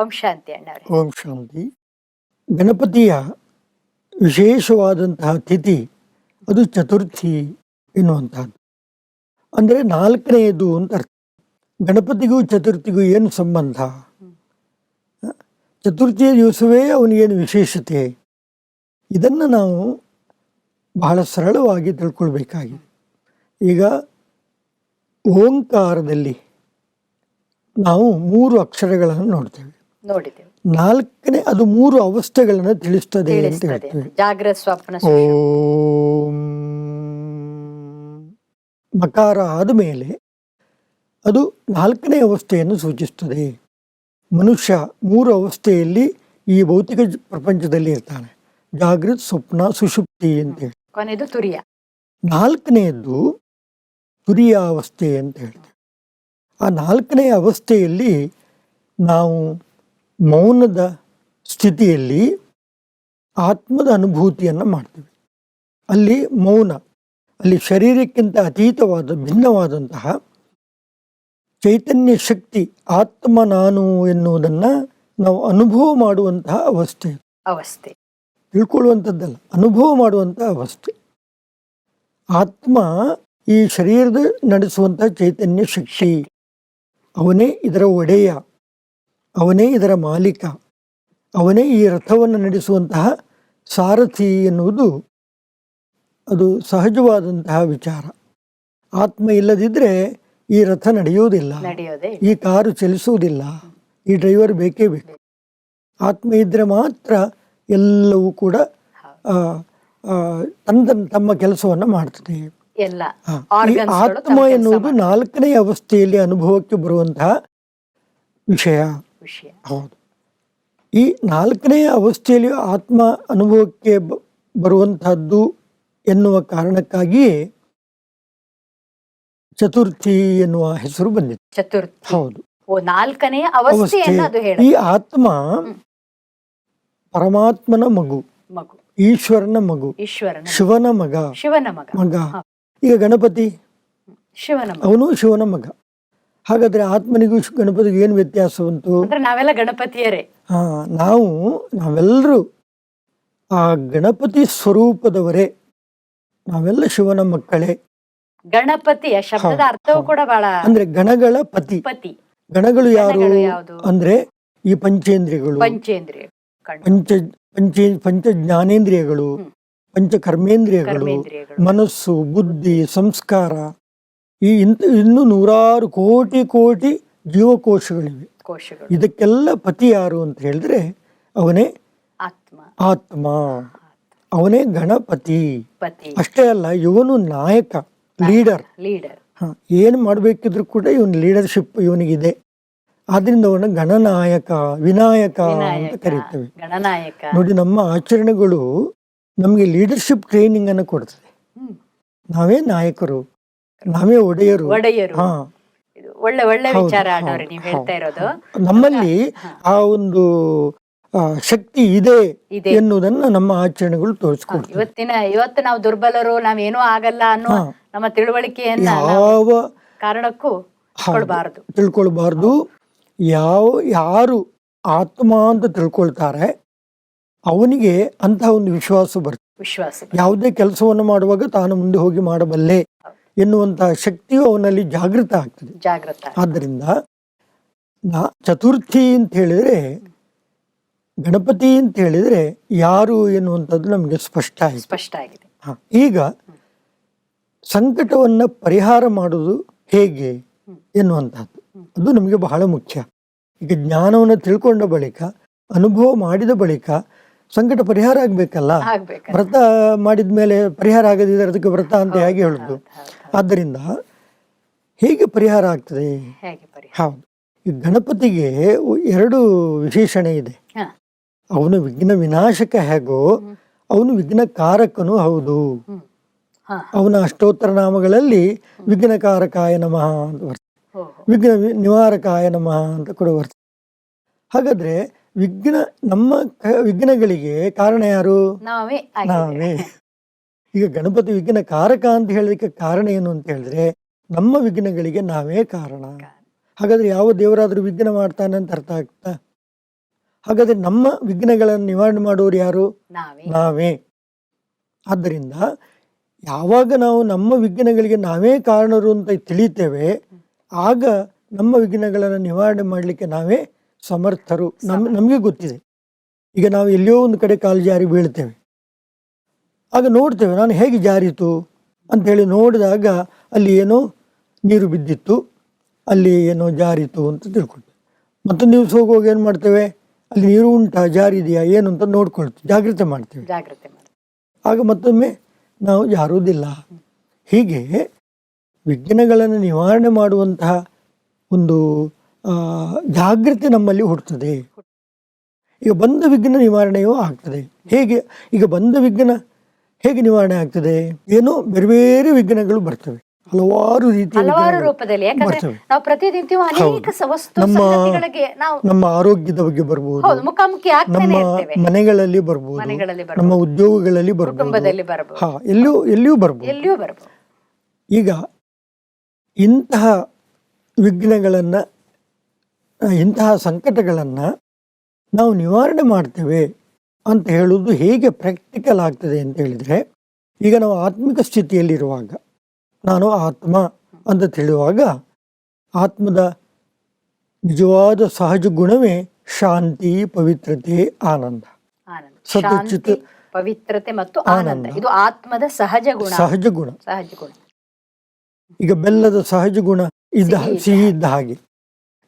ಓಂ ಶಾಂತಿ ಅಣ್ಣವ್ರೆ. ಓಂ ಶಾಂತಿ. ಗಣಪತಿಯ ವಿಶೇಷವಾದಂತಹ ತಿಥಿ ಅದು ಚತುರ್ಥಿ ಎನ್ನುವಂತಹದ್ದು ಅಂದರೆ ನಾಲ್ಕನೆಯದು ಅಂತ ಅರ್ಥ. ಗಣಪತಿಗೂ ಚತುರ್ಥಿಗೂ ಏನು ಸಂಬಂಧ? ಚತುರ್ಥಿಯ ದಿವಸವೇ ಅವನಿಗೇನು ವಿಶೇಷತೆ? ಇದನ್ನು ನಾವು ಬಹಳ ಸರಳವಾಗಿ ತಿಳ್ಕೊಳ್ಬೇಕಾಗಿದೆ. ಈಗ ಓಂಕಾರದಲ್ಲಿ ನಾವು ಮೂರು ಅಕ್ಷರಗಳನ್ನು ನೋಡ್ತೇವೆ. ನಾಲ್ಕನೇ ಅದು ಮೂರು ಅವಸ್ಥೆಗಳನ್ನು ತಿಳಿಸ್ತದೆ ಅಂತ ಹೇಳ್ತೇವೆ. ಜಾಗ್ರತ ಸ್ವಪ್ನ ಮಕಾರ ಆದಮೇಲೆ ಅದು ನಾಲ್ಕನೇ ಅವಸ್ಥೆಯನ್ನು ಸೂಚಿಸ್ತದೆ. ಮನುಷ್ಯ ಮೂರು ಅವಸ್ಥೆಯಲ್ಲಿ ಈ ಭೌತಿಕ ಪ್ರಪಂಚದಲ್ಲಿ ಇರ್ತಾನೆ. ಜಾಗೃತ್ ಸ್ವಪ್ನ ಸುಷುಪ್ತಿ ಅಂತೇಳಿ ಕೊನೆಯದು ತುರಿಯ. ನಾಲ್ಕನೆಯದ್ದು ತುರಿಯ ಅವಸ್ಥೆ ಅಂತ ಹೇಳ್ತೇವೆ. ಆ ನಾಲ್ಕನೇ ಅವಸ್ಥೆಯಲ್ಲಿ ನಾವು ಮೌನದ ಸ್ಥಿತಿಯಲ್ಲಿ ಆತ್ಮದ ಅನುಭೂತಿಯನ್ನು ಮಾಡ್ತೀವಿ. ಅಲ್ಲಿ ಮೌನ ಅಲ್ಲಿ ಶರೀರಕ್ಕಿಂತ ಅತೀತವಾದ ಭಿನ್ನವಾದಂತಹ ಚೈತನ್ಯ ಶಕ್ತಿ ಆತ್ಮ ನಾನು ಎನ್ನುವುದನ್ನು ನಾವು ಅನುಭವ ಮಾಡುವಂತಹ ಅವಸ್ಥೆ. ಅವಸ್ಥೆ. ತಿಳ್ಕೊಳ್ಳುವಂಥದ್ದಲ್ಲ ಅನುಭವ ಮಾಡುವಂಥ ಅವಸ್ಥೆ. ಆತ್ಮ ಈ ಶರೀರದ ನಡೆಸುವಂಥ ಚೈತನ್ಯ ಶಕ್ತಿ ಅವನೇ ಇದರ ಒಡೆಯ. ಅವನೇ ಇದರ ಮಾಲೀಕ. ಅವನೇ ಈ ರಥವನ್ನು ನಡೆಸುವಂತಹ ಸಾರಥಿ ಎನ್ನುವುದು ಅದು ಸಹಜವಾದಂತಹ ವಿಚಾರ. ಆತ್ಮ ಇಲ್ಲದಿದ್ದರೆ ಈ ರಥ ನಡೆಯುವುದಿಲ್ಲ. ಈ ಕಾರು ಚಲಿಸುವುದಿಲ್ಲ. ಈ ಡ್ರೈವರ್ ಬೇಕೇ ಬೇಕು. ಆತ್ಮ ಇದ್ದರೆ ಮಾತ್ರ ಎಲ್ಲವೂ ಕೂಡ ತನ್ನ ತಮ್ಮ ಕೆಲಸವನ್ನು ಮಾಡ್ತದೆ. ಆತ್ಮ ಎನ್ನುವುದು ನಾಲ್ಕನೇ ಅವಸ್ಥೆಯಲ್ಲಿ ಅನುಭವಕ್ಕೆ ಬರುವಂತಹ ವಿಷಯ. ವಿಷಯ. ಹೌದು. ಈ ನಾಲ್ಕನೇ ಅವಸ್ಥೆಯಲ್ಲಿ ಆತ್ಮ ಅನುಭವಕ್ಕೆ ಬರುವಂತಹದ್ದು ಎನ್ನುವ ಕಾರಣಕ್ಕಾಗಿ ಚತುರ್ಥಿ ಎನ್ನುವ ಹೆಸರು ಬಂದಿದೆ. ಚತುರ್ಥಿ. ಹೌದು. ಓ ನಾಲ್ಕನೇ ಹೇಳ ಈ ಆತ್ಮ ಪರಮಾತ್ಮನ ಮಗು. ಮಗು. ಈಶ್ವರನ ಮಗು. ಈಶ್ವರನ ಶಿವನ ಮಗ. ಶಿವನ ಮಗ. ಮಗ. ಈಗ ಗಣಪತಿ? ಶಿವನ ಅವನು ಶಿವನ ಮಗ. ಹಾಗಾದ್ರೆ ಆತ್ಮನಿಗೂ ಗಣಪತಿಗೂ ಏನು ವ್ಯತ್ಯಾಸ ಉಂಟು ಅಂದ್ರೆ ನಾವೆಲ್ಲ ಗಣಪತಿಯರೇ. ಹಾ ನಾವು ನಾವೆಲ್ಲರೂ ಆ ಗಣಪತಿ ಸ್ವರೂಪದವರೇ. ನಾವೆಲ್ಲ ಶಿವನ ಮಕ್ಕಳೇ. ಗಣಪತಿಯ ಶಬ್ದದ ಅರ್ಥವೂ ಕೂಡ ಬಹಳ ಅಂದ್ರೆ ಗಣಗಳ ಪತಿ. ಪತಿ. ಗಣಗಳು ಯಾರು? ಗಣಗಳು ಯಾವುದು? ಅಂದ್ರೆ ಈ ಪಂಚೇಂದ್ರಿಯಗಳು. ಪಂಚೇಂದ್ರಿಯ ಕಣ್ಣು ಪಂಚ ಪಂಚ ಪಂಚ ಜ್ಞಾನೇಂದ್ರಿಯಗಳು ಪಂಚ ಕರ್ಮೇಂದ್ರಿಯಗಳು ಕರ್ಮೇಂದ್ರಿಯಗಳು. ಮನಸ್ಸು ಬುದ್ಧಿ ಸಂಸ್ಕಾರ. ಈ ಇಂತ ಇನ್ನು ನೂರಾರು ಕೋಟಿ ಕೋಟಿ ಜೀವಕೋಶಗಳಿವೆ. ಕೋಶಗಳು. ಇದಕ್ಕೆಲ್ಲ ಪತಿ ಯಾರು ಅಂತ ಹೇಳಿದ್ರೆ ಅವನೇ ಆತ್ಮ. ಆತ್ಮ. ಅವನೇ ಗಣಪತಿ. ಪತಿ. ಅಷ್ಟೇ ಅಲ್ಲ ಇವನು ನಾಯಕ ಲೀಡರ್. ಲೀಡರ್. ಏನು ಮಾಡಬೇಕಿದ್ರು ಕೂಡ ಇವನ್ ಲೀಡರ್ಶಿಪ್ ಇವನಿಗಿದೆ. ಆದ್ರಿಂದ ಅವನ ಗಣನಾಯಕ ವಿನಾಯಕ ಅಂತ ಕರೀತೇವೆ. ಗಣನಾಯಕ ನೋಡಿ ನಮ್ಮ ಆಚರಣೆಗಳು ನಮಗೆ ಲೀಡರ್ಶಿಪ್ ಟ್ರೈನಿಂಗ್ ಅನ್ನು ಕೊಡ್ತದೆ. ನಾವೇ ನಾಯಕರು. ನಾವೇ ಒಡೆಯರು. ಒಡೆಯರು. ಹಾ. ಇದು ಒಳ್ಳೆ ಒಳ್ಳೆ ವಿಚಾರ ನೀವು ಹೇಳ್ತಾ ಇರೋದು. ನಮ್ಮಲ್ಲಿ. ಆ ಒಂದು ಆ, ಶಕ್ತಿ ಇದೆ ಇದೆ. ಎನ್ನುವುದನ್ನ ನಮ್ಮ ಆಚರಣೆಗಳು ತೋರಿಸ್ಕೊಡ್ತವೆ ಇವತ್ತಿನ ಇವತ್ತು ನಾವು ದುರ್ಬಲರು ನಾವೇನೂ ಆಗಲ್ಲ ಅನ್ನೋ ಹಾ. ನಮ್ಮ ತಿಳುವಳಿಕೆಯನ್ನ ಯಾವ ಕಾರಣಕ್ಕೂ. ಕೊಡಬಾರದು ತಿಳ್ಕೊಳ್ಬಾರ್ದು. ಯಾವ ಯಾರು ಆತ್ಮ ಅಂತ ತಿಳ್ಕೊಳ್ತಾರೆ ಅವನಿಗೆ ಅಂತಹ ಒಂದು ವಿಶ್ವಾಸ ಬರ್ತದೆ. ವಿಶ್ವಾಸ ಯಾವುದೇ ಕೆಲಸವನ್ನು ಮಾಡುವಾಗ ತಾನು ಮುಂದೆ ಹೋಗಿ ಮಾಡಬಲ್ಲೆ. ಎನ್ನುವಂತಹ ಶಕ್ತಿಯು ಅವನಲ್ಲಿ ಜಾಗೃತ ಆಗ್ತದೆ. ಜಾಗೃತ ಆದ್ದರಿಂದ ನಾ ಚತುರ್ಥಿ ಅಂತ ಹೇಳಿದ್ರೆ ಗಣಪತಿ ಅಂತ ಹೇಳಿದ್ರೆ ಯಾರು ಎನ್ನುವಂಥದ್ದು ನಮಗೆ ಸ್ಪಷ್ಟ ಆಗಿದೆ. ಸ್ಪಷ್ಟ ಆಗಿದೆ. ಈಗ ಸಂಕಟವನ್ನು ಪರಿಹಾರ ಮಾಡುವುದು ಹೇಗೆ ಎನ್ನುವಂಥದ್ದು ಅದು ನಮಗೆ ಬಹಳ ಮುಖ್ಯ. ಈಗ ಜ್ಞಾನವನ್ನು ತಿಳ್ಕೊಂಡ ಬಳಿಕ ಅನುಭವ ಮಾಡಿದ ಬಳಿಕ ಸಂಕಟ ಪರಿಹಾರ ಆಗಬೇಕಲ್ಲ? ಆಗ್ಬೇಕು ವ್ರತ ಮಾಡಿದ ಮೇಲೆ ಪರಿಹಾರ ಆಗದಿದ್ರೆ ಅದಕ್ಕೆ ವ್ರತ ಅಂತ ಹೇಗೆ ಹೇಳುದು? ಆದ್ದರಿಂದ ಹೇಗೆ ಪರಿಹಾರ ಆಗ್ತದೆ? ಹೌದು. ಈ ಗಣಪತಿಗೆ ಎರಡು ವಿಶೇಷಣೆ ಇದೆ. ಅವನು ವಿಘ್ನ ವಿನಾಶಕ ಹೇಗೋ ಅವನು ವಿಘ್ನ ಕಾರಕನು ಹೌದು. ಅವನ ಅಷ್ಟೋತ್ತರ ನಾಮಗಳಲ್ಲಿ ವಿಘ್ನಕಾರಕಾಯ ನಮಃ ಅಂತ ಬರ್ತದೆ. ವಿಘ್ನ ನಿವಾರಕಾಯ ನಮಃ ಅಂತ ಕೂಡ ಬರ್ತದೆ ಹಾಗಾದ್ರೆ ವಿಘ್ನ ನಮ್ಮ ಕ- ವಿಘ್ನಗಳಿಗೆ ಕಾರಣ ಯಾರು? ನಾವೇ ಆಗಿದ್ದೇವೆ. ನಾವೇ. ಈಗ ಗಣಪತಿ ವಿಘ್ನ ಕಾರಕ ಅಂತ ಹೇಳಲಿಕ್ಕೆ ಕಾರಣ ಏನು ಅಂತ ಹೇಳಿದ್ರೆ ನಮ್ಮ ವಿಘ್ನಗಳಿಗೆ ನಾವೇ ಕಾರಣ. ಹಾಗಾದ್ರೆ ಯಾವ ದೇವರಾದ್ರೂ ವಿಘ್ನ ಮಾಡ್ತಾನೆ ಅಂತ ಅರ್ಥ ಆಗ್ತಾ? ಹಾಗಾದ್ರೆ ನಮ್ಮ ವಿಘ್ನಗಳನ್ನು ನಿವಾರಣೆ ಮಾಡುವವರು ಯಾರು? ನಾವೇ. ನಾವೇ. ಆದ್ದರಿಂದ ಯಾವಾಗ ನಾವು ನಮ್ಮ ವಿಘ್ನಗಳಿಗೆ ನಾವೇ ಕಾರಣರು ಅಂತ ತಿಳಿತೇವೆ ಆಗ ನಮ್ಮ ವಿಘ್ನಗಳನ್ನು ನಿವಾರಣೆ ಮಾಡಲಿಕ್ಕೆ ನಾವೇ ಸಮರ್ಥರು ನಮ್ ನಮಗೆ ಗೊತ್ತಿದೆ. ಈಗ ನಾವು ಎಲ್ಲಿಯೋ ಒಂದು ಕಡೆ ಕಾಲು ಜಾರಿ ಬೀಳ್ತೇವೆ. ಆಗ ನೋಡ್ತೇವೆ ನಾನು ಹೇಗೆ ಜಾರಿತು ಅಂಥೇಳಿ ನೋಡಿದಾಗ ಅಲ್ಲಿ ಏನೋ ನೀರು ಬಿದ್ದಿತ್ತು ಅಲ್ಲಿ ಏನೋ ಜಾರಿತು ಅಂತ ತಿಳ್ಕೊಳ್ತೇವೆ. ಮತ್ತೊಂದು ದಿವಸ ಹೋಗುವಾಗ ಏನು ಮಾಡ್ತೇವೆ? ಅಲ್ಲಿ ನೀರು ಉಂಟಾ ಜಾರಿದೆಯಾ ಏನು ಅಂತ ನೋಡ್ಕೊಳ್ತೀವಿ ಜಾಗ್ರತೆ ಮಾಡ್ತೇವೆ. ಜಾಗ್ರತೆ ಆಗ ಮತ್ತೊಮ್ಮೆ ನಾವು ಜಾರುವುದಿಲ್ಲ. ಹೀಗೆ ವಿಘ್ನಗಳನ್ನು ನಿವಾರಣೆ ಮಾಡುವಂತಹ ಒಂದು ಜಾಗೃತಿ ನಮ್ಮಲ್ಲಿ ಹುಟ್ಟುತ್ತದೆ. ಈಗ ಬಂದ ವಿಘ್ನ ನಿವಾರಣೆಯೂ ಆಗ್ತದೆ. ಹೇಗೆ ಈಗ ಬಂದ ವಿಘ್ನ ಹೇಗೆ ನಿವಾರಣೆ ಆಗ್ತದೆ? ಏನೋ ಬೇರೆ ಬೇರೆ ವಿಘ್ನಗಳು ಬರ್ತವೆ. ಹಲವಾರು ರೀತಿಯ ಹಲವಾರು ರೂಪದಲ್ಲಿ. ಯಾಕಂದ್ರೆ ಬರ್ತವೆ. ನಾವು ಪ್ರತಿನಿತ್ಯವೂ ಅನೇಕ ವಸ್ತು ನಾವು ನಮ್ಮ ಆರೋಗ್ಯದ ಬಗ್ಗೆ ಬರಬಹುದು ಹೌದು ಮುಖಾಮುಖಿ ನಮ್ಮ ಮನೆಗಳಲ್ಲಿ ಬರಬಹುದು ನಮ್ಮ ಉದ್ಯೋಗಗಳಲ್ಲಿ ಬರಬಹುದು ಹಾ ಎಲ್ಲಿಯೂ ಎಲ್ಲಿಯೂ ಬರಬಹುದು ಎಲ್ಲಿಯೂ ಬರಬಹುದು ಈಗ ಇಂತಹ ವಿಘ್ನಗಳನ್ನು ಇಂತಹ ಸಂಕಟಗಳನ್ನು ನಾವು ನಿವಾರಣೆ ಮಾಡ್ತೇವೆ ಅಂತ ಹೇಳುವುದು ಹೇಗೆ ಪ್ರಾಕ್ಟಿಕಲ್ ಆಗ್ತದೆ ಅಂತ ಹೇಳಿದರೆ ಈಗ ನಾವು ಆತ್ಮಿಕ ಸ್ಥಿತಿಯಲ್ಲಿರುವಾಗ ನಾನು ಆತ್ಮ ಅಂತ ತಿಳಿಯುವಾಗ ಆತ್ಮದ ನಿಜವಾದ ಸಹಜ ಗುಣವೇ ಶಾಂತಿ ಪವಿತ್ರತೆ ಆನಂದ. ಶಾಂತಿ ಪವಿತ್ರತೆ ಮತ್ತು ಆನಂದ. ಇದು ಆತ್ಮದ ಸಹಜ ಗುಣ. ಸಹಜ ಗುಣ. ಸಹಜ ಗುಣ. ಈಗ ಬೆಲ್ಲದ ಸಹಜ ಗುಣ ಇದ್ದ ಸಿಹಿ ಇದ್ದ ಹಾಗೆ.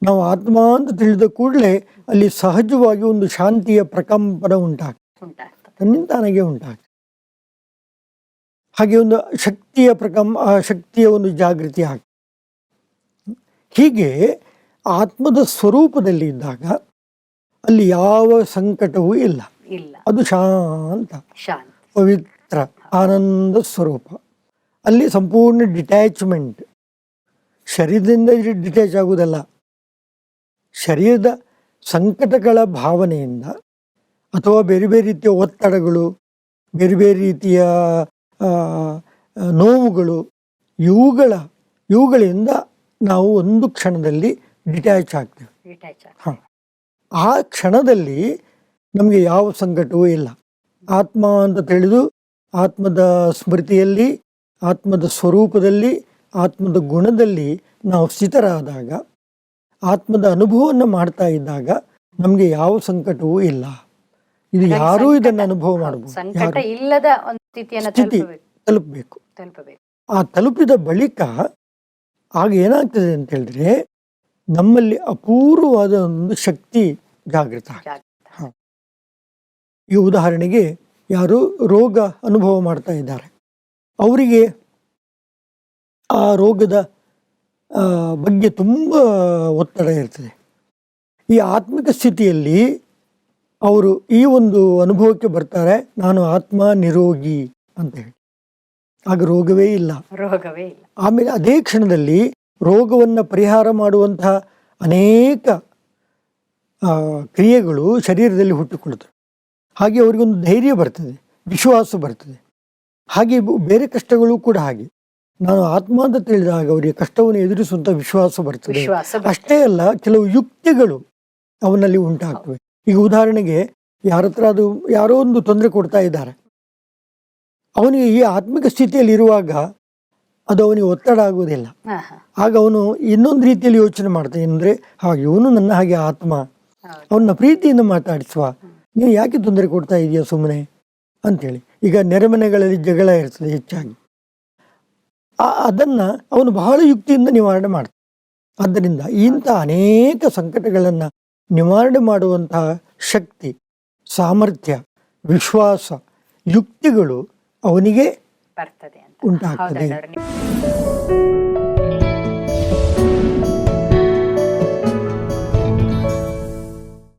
ನಾವು ಆತ್ಮ ಅಂತ ತಿಳಿದ ಕೂಡಲೇ ಅಲ್ಲಿ ಸಹಜವಾಗಿ ಒಂದು ಶಾಂತಿಯ ಪ್ರಕಂಪನ ಉಂಟಾಗ್ತದೆ. ತನ್ನಿಂತಾನಾಗೆ ಉಂಟಾಗ್ತದೆ. ಹಾಗೆ ಒಂದು ಶಕ್ತಿಯ ಪ್ರಕಂ ಶಕ್ತಿಯ ಒಂದು ಜಾಗೃತಿ ಆಗ್ತದೆ. ಹೀಗೆ ಆತ್ಮದ ಸ್ವರೂಪದಲ್ಲಿ ಇದ್ದಾಗ ಅಲ್ಲಿ ಯಾವ ಸಂಕಟವೂ ಇಲ್ಲ. ಅದು ಶಾಂತ ಶಾಂತಿ. ಪವಿತ್ರ ಆನಂದ ಸ್ವರೂಪ. ಅಲ್ಲಿ ಸಂಪೂರ್ಣ ಡಿಟ್ಯಾಚ್ಮೆಂಟ್. ಶರೀರದಿಂದ ಡಿಟ್ಯಾಚ್ ಆಗುವುದಲ್ಲ. ಶರೀರದ ಸಂಕಟಗಳ ಭಾವನೆಯಿಂದ ಅಥವಾ ಬೇರೆ ಬೇರೆ ರೀತಿಯ ಒತ್ತಡಗಳು ಬೇರೆ ಬೇರೆ ರೀತಿಯ ನೋವುಗಳು ಇವುಗಳ ಇವುಗಳಿಂದ ನಾವು ಒಂದು ಕ್ಷಣದಲ್ಲಿ ಡಿಟ್ಯಾಚ್ ಆಗ್ತೇವೆ. ಡಿಟ್ಯಾಚ್ ಹ. ಆ ಕ್ಷಣದಲ್ಲಿ ನಮಗೆ ಯಾವ ಸಂಕಟವೂ ಇಲ್ಲ. ಆತ್ಮ ಅಂತ ತಿಳಿದು ಆತ್ಮದ ಸ್ಮೃತಿಯಲ್ಲಿ ಆತ್ಮದ ಸ್ವರೂಪದಲ್ಲಿ ಆತ್ಮದ ಗುಣದಲ್ಲಿ ನಾವು ಸ್ಥಿತರಾದಾಗ ಆತ್ಮದ ಅನುಭವವನ್ನು ಮಾಡ್ತಾ ಇದ್ದಾಗ ನಮಗೆ ಯಾವ ಸಂಕಟವೂ ಇಲ್ಲ. ಇದು ಯಾರು ಇದನ್ನು ಅನುಭವ ಮಾಡಬಹುದು ಇಲ್ಲದ ಸ್ಥಿತಿ. ತಲುಪಬೇಕು. ಆ ತಲುಪಿದ ಬಳಿಕ ಆಗ ಏನಾಗ್ತದೆ ಅಂತ ಹೇಳಿದ್ರೆ ನಮ್ಮಲ್ಲಿ ಅಪೂರ್ವವಾದ ಒಂದು ಶಕ್ತಿ ಜಾಗೃತ. ಈ ಉದಾಹರಣೆಗೆ ಯಾರು ರೋಗ ಅನುಭವ ಮಾಡ್ತಾ ಇದ್ದಾರೆ. ಅವರಿಗೆ ಆ ರೋಗದ ಬಗ್ಗೆ ತುಂಬ ಒತ್ತಡ ಇರ್ತದೆ. ಈ ಆತ್ಮಿಕ ಸ್ಥಿತಿಯಲ್ಲಿ ಅವರು ಈ ಒಂದು ಅನುಭವಕ್ಕೆ ಬರ್ತಾರೆ ನಾನು ಆತ್ಮ ನಿರೋಗಿ ಅಂತ ಹೇಳಿ. ಆಗ ರೋಗವೇ ಇಲ್ಲ. ರೋಗವೇ ಇಲ್ಲ. ಆಮೇಲೆ ಅದೇ ಕ್ಷಣದಲ್ಲಿ ರೋಗವನ್ನು ಪರಿಹಾರ ಮಾಡುವಂತಹ ಅನೇಕ ಕ್ರಿಯೆಗಳು ಶರೀರದಲ್ಲಿ ಹುಟ್ಟಿಕೊಳ್ಳುತ್ತವೆ. ಹಾಗೆ ಅವರಿಗೊಂದು ಧೈರ್ಯ ಬರ್ತದೆ ವಿಶ್ವಾಸ ಬರ್ತದೆ. ಹಾಗೆ ಬೇರೆ ಕಷ್ಟಗಳು ಕೂಡ ಹಾಗೆ. ನಾನು ಆತ್ಮ ಅಂತ ತಿಳಿದಾಗ ಅವರಿಗೆ ಕಷ್ಟವನ್ನು ಎದುರಿಸುವಂತ ವಿಶ್ವಾಸ ಬರ್ತದೆ. ವಿಶ್ವಾಸ ಬರ್ತದೆ. ಅಷ್ಟೇ ಅಲ್ಲ ಕೆಲವು ಯುಕ್ತಿಗಳು ಅವನಲ್ಲಿ ಉಂಟಾಗ್ತವೆ. ಈಗ ಉದಾಹರಣೆಗೆ ಯಾರ ಹತ್ರ ಅದು ಯಾರೋ ಒಂದು ತೊಂದರೆ ಕೊಡ್ತಾ ಇದ್ದಾರೆ. ಅವನಿಗೆ ಈ ಆತ್ಮಿಕ ಸ್ಥಿತಿಯಲ್ಲಿ ಇರುವಾಗ ಅದು ಅವನಿಗೆ ಒತ್ತಡ ಆಗುವುದಿಲ್ಲ. ಹಾ, ಹಾ. ಆಗ ಅವನು ಇನ್ನೊಂದು ರೀತಿಯಲ್ಲಿ ಯೋಚನೆ ಮಾಡ್ತಾನೆ ಅಂದ್ರೆ ಹಾಗೆ ಇವನು ನನ್ನ ಹಾಗೆ ಆತ್ಮ. ಅವನ ಅವನ್ನ ಪ್ರೀತಿಯಿಂದ ಮಾತಾಡಿಸುವ. ನೀವು ಯಾಕೆ ತೊಂದರೆ ಕೊಡ್ತಾ ಇದೆಯಾ ಸುಮ್ಮನೆ ಅಂತೇಳಿ. ಈಗ ನೆರೆಮನೆಗಳಲ್ಲಿ ಜಗಳ ಇರ್ತದೆ ಹೆಚ್ಚಾಗಿ. ಅದನ್ನ ಅವನು ಬಹಳ ಯುಕ್ತಿಯಿಂದ ನಿವಾರಣೆ ಮಾಡ್ತಾನೆ. ಆದ್ದರಿಂದ ಇಂಥ ಅನೇಕ ಸಂಕಟಗಳನ್ನು ನಿವಾರಣೆ ಮಾಡುವಂತಹ ಶಕ್ತಿ ಸಾಮರ್ಥ್ಯ ವಿಶ್ವಾಸ ಯುಕ್ತಿಗಳು ಅವನಿಗೆ ಬರ್ತದೆ ಉಂಟಾಗ್ತದೆ.